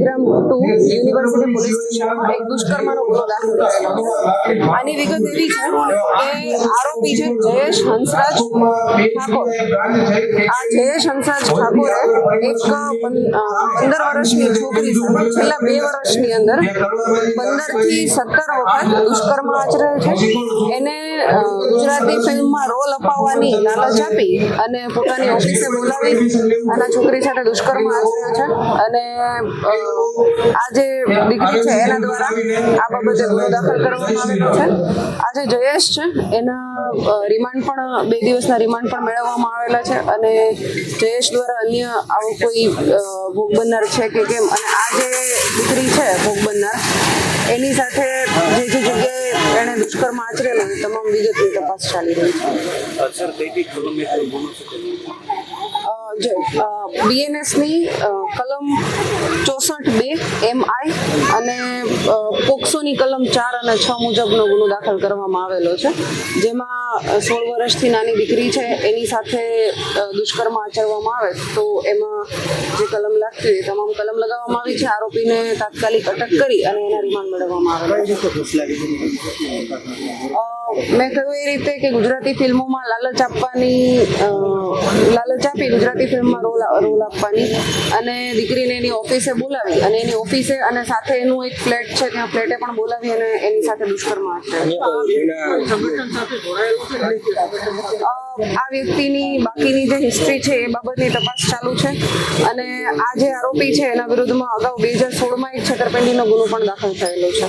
Gram two university police સ્ટેશનમાં એક દુષ્કર્મનો ગુનો દાખલ થયેલો આની વિગત એવી છે કે આરોપી છે જયેશ હંસરાજ ઠાકોર. આ જયેશ હંસરાજ ઠાકોરે એક પંદર વર્ષની છોકરી છેલ્લા બે વર્ષની અંદર પંદરથી સત્તર વખત દુષ્કર્મ આચર્યો છે. એને ગુજરાતી ફિલ્મમાં રોલ અપાવવાની લાલચ આપી અને પોતાની ઓફિસે બોલાવી. અને છોકરી સાથે દુષ્કર્મ આચર્યો છે. અને આ જે દીકરી છે એના દ્વારા આ બાબતે ગુનો દાખલ કરવામાં આવેલો છે. આજે જયેશ છે એના રિમાન્ડ પણ બે દિવસના રિમાન્ડ પણ મેળવવામાં આવેલા છે અને જયેશ દ્વારા અન્ય આવો કોઈ ભોગ બનનાર છે કે કેમ? અને આ જે દીકરી છે ભોગ બનનાર એની સાથે જે જે જગ્યાએ એણે દુષ્કર્મ આચરેલો તમામ વિગતની તપાસ ચાલી રહી છે. બીએનએસની કલમ ચોસઠ બે એમ આઈ અને પોક્સોની કલમ ચાર અને છ મુજબનો ગુનો દાખલ કરવામાં આવેલો છે. જેમાં સોળ વર્ષથી નાની દીકરી છે એની સાથે દુષ્કર્મ આચરવામાં આવે તો એમાં જે કલમ લાગતી હોય એ તમામ કલમ લગાવવામાં આવી છે આરોપીને તાત્કાલિક અટક કરી અને એના રિમાન્ડ મેળવવામાં આવે છે. મેં કહ્યું એ રીતે કે ગુજરાતી ફિલ્મોમાં લાલચ આપવાની લાલચ આપી ગુજરાતી ફિલ્મમાં રોલ રોલ આપવાની અને દીકરીને એની ઓફિસે બોલાવી અને એની ઓફિસે અને સાથે એનું એક ફ્લેટ છે ત્યાં ફ્લેટે પણ બોલાવી અને એની સાથે દુષ્કર્મ આચર્યું આ વ્યક્તિની બાકીની જે હિસ્ટ્રી છે એ બાબતની તપાસ ચાલુ છે અને આ જે આરોપી છે એના વિરુદ્ધમાં અગાઉ બે હજાર સોળમાં એક છેતરપિંડીનો ગુનો પણ દાખલ થયેલો છે.